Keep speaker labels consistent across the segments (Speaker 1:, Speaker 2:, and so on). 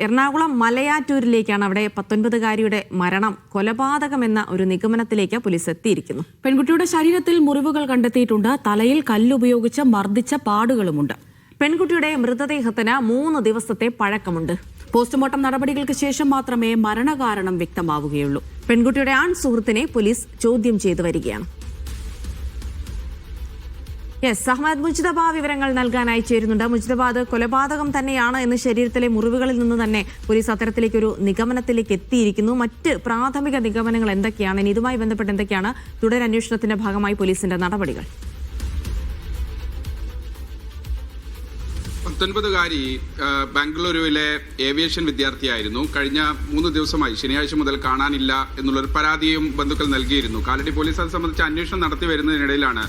Speaker 1: എറണാകുളം മലയാറ്റൂരിലേക്കാണ് അവിടെ പത്തൊൻപതുകാരിയുടെ മരണം കൊലപാതകമെന്ന ഒരു നിഗമനത്തിലേക്ക് പോലീസ് എത്തിയിരിക്കുന്നു.
Speaker 2: പെൺകുട്ടിയുടെ ശരീരത്തിൽ മുറിവുകൾ കണ്ടെത്തിയിട്ടുണ്ട്. തലയിൽ കല്ലുപയോഗിച്ച് മർദ്ദിച്ച പാടുകളുമുണ്ട്.
Speaker 1: പെൺകുട്ടിയുടെ മൃതദേഹത്തിന് മൂന്ന് ദിവസത്തെ പഴക്കമുണ്ട്.
Speaker 2: പോസ്റ്റ്മോർട്ടം നടപടികൾക്ക് ശേഷം മാത്രമേ മരണകാരണം വ്യക്തമാവുകയുള്ളൂ.
Speaker 1: പെൺകുട്ടിയുടെ ആൺ സുഹൃത്തിനെ പോലീസ് ചോദ്യം ചെയ്തു വരികയാണ്. യെസ് അഹമ്മദ് മുജിതബ വിവരങ്ങൾ നൽകാനായി ചേരുന്നുണ്ട്. മുജിതബാദ് കൊലപാതകം തന്നെയാണ് എന്ന് ശരീരത്തിലെ മുറിവുകളിൽ നിന്ന് തന്നെ പോലീസ് അത്തരത്തിലേക്ക് ഒരു നിഗമനത്തിലേക്ക് എത്തിയിരിക്കുന്നു. മറ്റ് പ്രാഥമിക നിഗമനങ്ങൾ എന്തൊക്കെയാണ്? ഇനി ഇതുമായി ബന്ധപ്പെട്ട് എന്തൊക്കെയാണ്? തുടരന്വേഷണത്തിന്റെ ഭാഗമായി പോലീസിന്റെ നടപടികൾ.
Speaker 3: പത്തൊൻപതുകാരി ബാംഗ്ലൂരുവിലെ ഏവിയേഷൻ വിദ്യാർത്ഥിയായിരുന്നു. കഴിഞ്ഞ മൂന്ന് ദിവസമായി ശനിയാഴ്ച മുതൽ കാണാനില്ല എന്നുള്ളൊരു പരാതിയും ബന്ധുക്കൾ നൽകിയിരുന്നു. കാലടി പോലീസ് അത് സംബന്ധിച്ച് അന്വേഷണം നടത്തി വരുന്നതിനിടയിലാണ്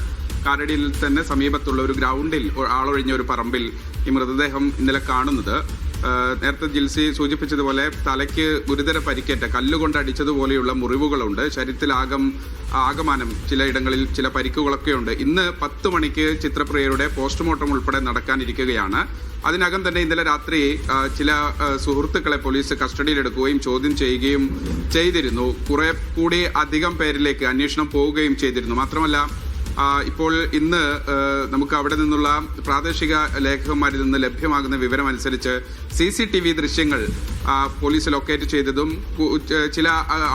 Speaker 3: കാലടിയിൽ തന്നെ സമീപത്തുള്ള ഒരു ഗ്രൗണ്ടിൽ ആളൊഴിഞ്ഞ ഒരു പറമ്പിൽ ഈ മൃതദേഹം ഇന്നലെ കാണുന്നത്. നേരത്തെ ജിൽസി സൂചിപ്പിച്ചതുപോലെ തലയ്ക്ക് ഗുരുതര പരിക്കേറ്റ കല്ലുകൊണ്ട് അടിച്ചതുപോലെയുള്ള മുറിവുകളുണ്ട്. ശരീരത്തിലാകം ആകമാനം ചിലയിടങ്ങളിൽ ചില പരിക്കുകളൊക്കെ ഉണ്ട് ഇന്ന് പത്ത് മണിക്ക് ചിത്രപ്രിയയുടെ പോസ്റ്റ്മോർട്ടം ഉൾപ്പെടെ നടക്കാനിരിക്കുകയാണ്. അതിനകം തന്നെ ഇന്നലെ രാത്രി ചില സുഹൃത്തുക്കളെ പോലീസ് കസ്റ്റഡിയിലെടുക്കുകയും ചോദ്യം ചെയ്യുകയും ചെയ്തിരുന്നു. കുറെ കൂടി അധികം പേരിലേക്ക് അന്വേഷണം പോവുകയും ചെയ്തിരുന്നു. മാത്രമല്ല ഇപ്പോൾ ഇന്ന് നമുക്ക് അവിടെ നിന്നുള്ള പ്രാദേശിക ലേഖകന്മാരിൽ നിന്ന് ലഭ്യമാകുന്ന വിവരം അനുസരിച്ച് സി സി ടി വി ദൃശ്യങ്ങൾ പോലീസ് ലൊക്കേറ്റ് ചെയ്തതും ചില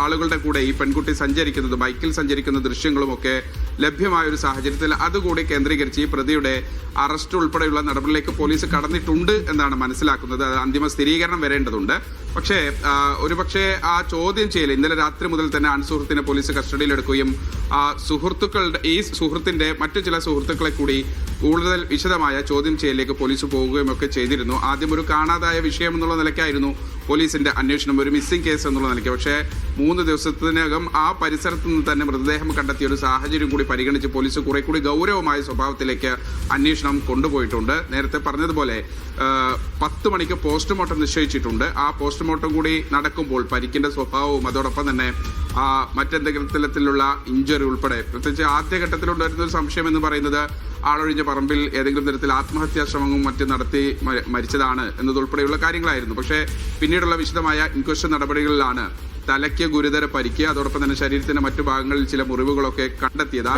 Speaker 3: ആളുകളുടെ കൂടെ ഈ പെൺകുട്ടി സഞ്ചരിക്കുന്നത് ബൈക്കിൽ സഞ്ചരിക്കുന്ന ദൃശ്യങ്ങളും ഒക്കെ ലഭ്യമായ ഒരു സാഹചര്യത്തിൽ അതുകൂടി കേന്ദ്രീകരിച്ച് ഈ പ്രതിയുടെ അറസ്റ്റ് ഉൾപ്പെടെയുള്ള നടപടിയിലേക്ക് പോലീസ് കടന്നിട്ടുണ്ട് എന്നാണ് മനസ്സിലാക്കുന്നത്. അത് അന്തിമ സ്ഥിരീകരണം വരേണ്ടതുണ്ട്. പക്ഷേ ഒരുപക്ഷെ ആ ചോദ്യം ചെയ്യൽ ഇന്നലെ രാത്രി മുതൽ തന്നെ അൻസുഹൃത്തിനെ പോലീസ് കസ്റ്റഡിയിലെടുക്കുകയും ആ സുഹൃത്തുക്കളുടെ ഈ സുഹൃത്തിന്റെ മറ്റു ചില സുഹൃത്തുക്കളെ കൂടി കൂടുതൽ വിശദമായ ചോദ്യം ചെയ്യലിലേക്ക് പോലീസ് പോവുകയും ഒക്കെ ചെയ്തിരുന്നു. ആദ്യം ഒരു കാണാതായ വിഷയം എന്നുള്ള നിലയ്ക്കായിരുന്നു പോലീസിന്റെ അന്വേഷണം ഒരു മിസ്സിംഗ് കേസ് എന്നുള്ള നിലയ്ക്ക്. പക്ഷേ മൂന്ന് ദിവസത്തിനകം ആ പരിസരത്ത് നിന്ന് തന്നെ മൃതദേഹം കണ്ടെത്തിയ ഒരു സാഹചര്യം കൂടി പരിഗണിച്ച് പോലീസ് കുറെ കൂടി ഗൗരവമായ സ്വഭാവത്തിലേക്ക് അന്വേഷണം കൊണ്ടുപോയിട്ടുണ്ട്. നേരത്തെ പറഞ്ഞതുപോലെ പത്ത് മണിക്ക് പോസ്റ്റ്മോർട്ടം നിശ്ചയിച്ചിട്ടുണ്ട്. ആ പോസ്റ്റ്മോർട്ടം കൂടി നടക്കുമ്പോൾ പരിക്കിന്റെ സ്വഭാവവും അതോടൊപ്പം തന്നെ മറ്റെന്തെങ്കിലും തരത്തിലുള്ള ഇഞ്ചറി ഉൾപ്പെടെ പ്രത്യേകിച്ച് ആദ്യഘട്ടത്തിലുണ്ടായിരുന്ന ഒരു സംശയം എന്ന് പറയുന്നത് ആളൊഴിഞ്ഞ പറമ്പിൽ ഏതെങ്കിലും തരത്തിൽ ആത്മഹത്യാ ശ്രമവും മറ്റും നടത്തി മരിച്ചതാണ് എന്നതുൾപ്പെടെയുള്ള കാര്യങ്ങളായിരുന്നു. പക്ഷേ പിന്നീടുള്ള വിശദമായ ഇൻക്വസ്റ്റ് നടപടികളിലാണ് തലയ്ക്ക് ഗുരുതര പരിക്ക് അതോടൊപ്പം തന്നെ ശരീരത്തിന്റെ മറ്റു ഭാഗങ്ങളിൽ ചില മുറിവുകളൊക്കെ കണ്ടെത്തിയത്.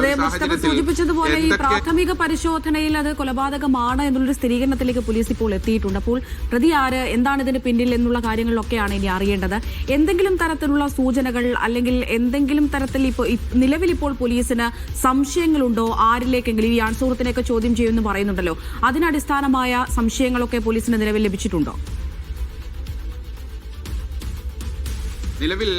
Speaker 2: സൂചിപ്പിച്ചതുപോലെ ഈ പ്രാഥമിക പരിശോധനയിൽ അത് കൊലപാതകമാണ് എന്നുള്ളൊരു സ്ഥിരീകരണത്തിലേക്ക് പോലീസ് ഇപ്പോൾ എത്തിയിട്ടുണ്ട്. അപ്പോൾ പ്രതി ആര് എന്താണ് ഇതിന് പിന്നിൽ എന്നുള്ള കാര്യങ്ങളിലൊക്കെയാണ് ഇനി അറിയേണ്ടത്. എന്തെങ്കിലും തരത്തിലുള്ള സൂചനകൾ അല്ലെങ്കിൽ എന്തെങ്കിലും തരത്തിൽ ഇപ്പോൾ നിലവിൽ ഇപ്പോൾ പോലീസിന് സംശയങ്ങളുണ്ടോ? ആരിലേക്കെങ്കിലും ഈ ആൺസുഹൃത്തിനെയൊക്കെ ചോദ്യം ചെയ്യുമെന്ന് പറയുന്നുണ്ടല്ലോ. അതിനടിസ്ഥാനമായ സംശയങ്ങളൊക്കെ പോലീസിന് നിലവിൽ ലഭിച്ചിട്ടുണ്ടോ?
Speaker 3: നിലവിൽ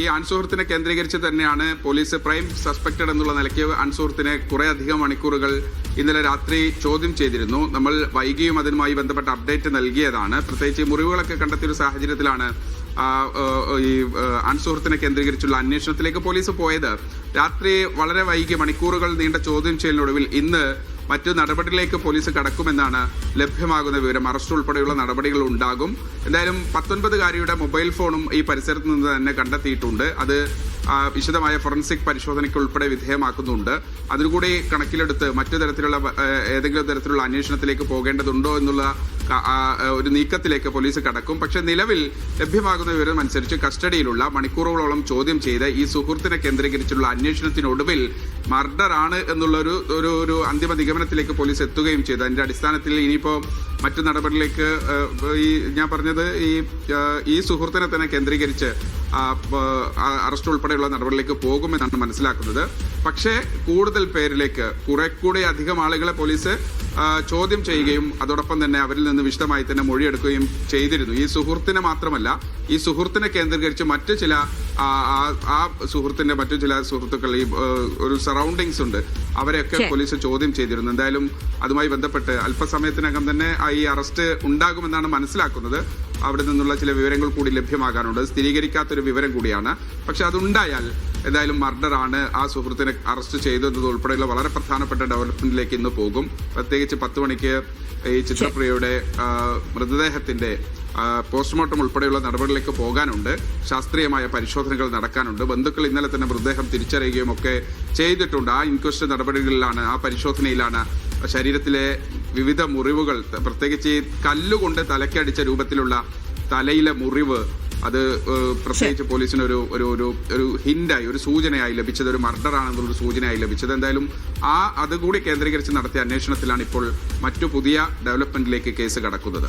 Speaker 3: ഈ അൺസുഹൃത്തിനെ കേന്ദ്രീകരിച്ച് തന്നെയാണ് പോലീസ് പ്രൈം സസ്പെക്റ്റഡ് എന്നുള്ള നിലയ്ക്ക് അൺസുഹൃത്തിനെ കുറെ അധികം മണിക്കൂറുകൾ ഇന്നലെ രാത്രി ചോദ്യം ചെയ്തിരുന്നു. നമ്മൾ വൈകിയും അതിനുമായി ബന്ധപ്പെട്ട അപ്ഡേറ്റ് നൽകിയതാണ്. പ്രത്യേകിച്ച് മുറിവുകളൊക്കെ കണ്ടെത്തിയ ഒരു സാഹചര്യത്തിലാണ് ഈ അൺസുഹൃത്തിനെ കേന്ദ്രീകരിച്ചുള്ള അന്വേഷണത്തിലേക്ക് പോലീസ് പോയത്. രാത്രി വളരെ വൈകി മണിക്കൂറുകൾ നീണ്ട ചോദ്യം ചെയ്യലിനൊടുവിൽ ഇന്ന് മറ്റു നടപടികളിലേക്ക് പോലീസ് കടക്കുമെന്നാണ് ലഭ്യമാകുന്ന വിവരം. അറസ്റ്റ് ഉൾപ്പെടെയുള്ള നടപടികൾ ഉണ്ടാകും. എന്തായാലും പത്തൊൻപതുകാരിയുടെ മൊബൈൽ ഫോണും ഈ പരിസരത്ത് നിന്ന് തന്നെ കണ്ടെത്തിയിട്ടുണ്ട്. അത് വിശദമായ ഫോറൻസിക് പരിശോധനയ്ക്ക് ഉൾപ്പെടെ വിധേയമാക്കുന്നുണ്ട്. അതിനുകൂടി കണക്കിലെടുത്ത് മറ്റു തരത്തിലുള്ള ഏതെങ്കിലും തരത്തിലുള്ള അന്വേഷണത്തിലേക്ക് പോകേണ്ടതുണ്ടോ എന്നുള്ള ഒരു നീക്കത്തിലേക്ക് പോലീസ് കടക്കും. പക്ഷേ നിലവിൽ ലഭ്യമാകുന്ന വിവരം അനുസരിച്ച് കസ്റ്റഡിയിലുള്ള മണിക്കൂറുകളോളം ചോദ്യം ചെയ്ത് ഈ സുഹൃത്തിനെ കേന്ദ്രീകരിച്ചുള്ള അന്വേഷണത്തിനൊടുവിൽ മർഡർ ആണ് എന്നുള്ള ഒരു ഒരു അന്തിമ നിഗമനത്തിലേക്ക് പോലീസ് എത്തുകയും ചെയ്തു. അതിന്റെ അടിസ്ഥാനത്തിൽ ഇനിയിപ്പോ മറ്റു നടപടികളിലേക്ക് ഈ ഞാൻ പറഞ്ഞത് ഈ ഈ സുഹൃത്തിനെ തന്നെ കേന്ദ്രീകരിച്ച് അറസ്റ്റ് ഉൾപ്പെടെയുള്ള നടപടികളിലേക്ക് പോകുമെന്നാണ് മനസ്സിലാക്കുന്നത്. പക്ഷേ കൂടുതൽ പേരിലേക്ക് കുറെ കൂടി അധികം ആളുകളെ പോലീസ് ചോദ്യം ചെയ്യുകയും അതോടൊപ്പം തന്നെ അവരിൽ നിന്ന് വിശദമായി തന്നെ മൊഴിയെടുക്കുകയും ചെയ്തിരുന്നു. ഈ സുഹൃത്തിനെ മാത്രമല്ല ഈ സുഹൃത്തിനെ കേന്ദ്രീകരിച്ച് മറ്റു ചില ആ സുഹൃത്തിന്റെ മറ്റു ചില സുഹൃത്തുക്കൾ ഈ ഒരു സറൗണ്ടിങ്സ് ഉണ്ട്. അവരെയൊക്കെ പോലീസ് ചോദ്യം ചെയ്തിരുന്നു. എന്തായാലും അതുമായി ബന്ധപ്പെട്ട് അല്പസമയത്തിനകം തന്നെ ഈ അറസ്റ്റ് ഉണ്ടാകുമെന്നാണ് മനസ്സിലാക്കുന്നത്. അവിടെ നിന്നുള്ള ചില വിവരങ്ങൾ കൂടി ലഭ്യമാകാനുണ്ട് സ്ഥിരീകരിക്കാത്തൊരു വിവരം കൂടിയാണ്. പക്ഷെ അതുണ്ടായാൽ എന്തായാലും മർഡറാണ് ആ സുഹൃത്തിനെ അറസ്റ്റ് ചെയ്തത് ഉൾപ്പെടെയുള്ള വളരെ പ്രധാനപ്പെട്ട ഡെവലപ്മെന്റിലേക്ക് ഇന്ന് പോകും. പ്രത്യേകിച്ച് പത്ത് മണിക്ക് ഈ ചിത്രപ്രിയയുടെ മൃതദേഹത്തിന്റെ പോസ്റ്റ്മോർട്ടം ഉൾപ്പെടെയുള്ള നടപടികളിലേക്ക് പോകാനുണ്ട്. ശാസ്ത്രീയമായ പരിശോധനകൾ നടക്കാനുണ്ട്. ബന്ധുക്കൾ ഇന്നലെ തന്നെ മൃതദേഹം തിരിച്ചറിയുകയും ഒക്കെ ചെയ്തിട്ടുണ്ട്. ആ ഇൻക്വസ്റ്റ് നടപടികളിലാണ് ആ പരിശോധനയിലാണ് ശരീരത്തിലെ വിവിധ മുറിവുകൾ പ്രത്യേകിച്ച് കല്ലുകൊണ്ട് തലക്കടിച്ച രൂപത്തിലുള്ള തലയിലെ മുറിവ് അത് പ്രത്യേകിച്ച് പോലീസിന് ഒരു ഒരു ഒരു ഒരു ഹിൻഡായി ഒരു സൂചനയായി ലഭിച്ചത് ഒരു മർഡർ ആണെന്നുള്ളൊരു സൂചനയായി ലഭിച്ചത്. എന്തായാലും ആ അതുകൂടി കേന്ദ്രീകരിച്ച് നടത്തിയ അന്വേഷണത്തിലാണ് ഇപ്പോൾ മറ്റു പുതിയ ഡെവലപ്മെന്റിലേക്ക് കേസ് കടക്കുന്നത്.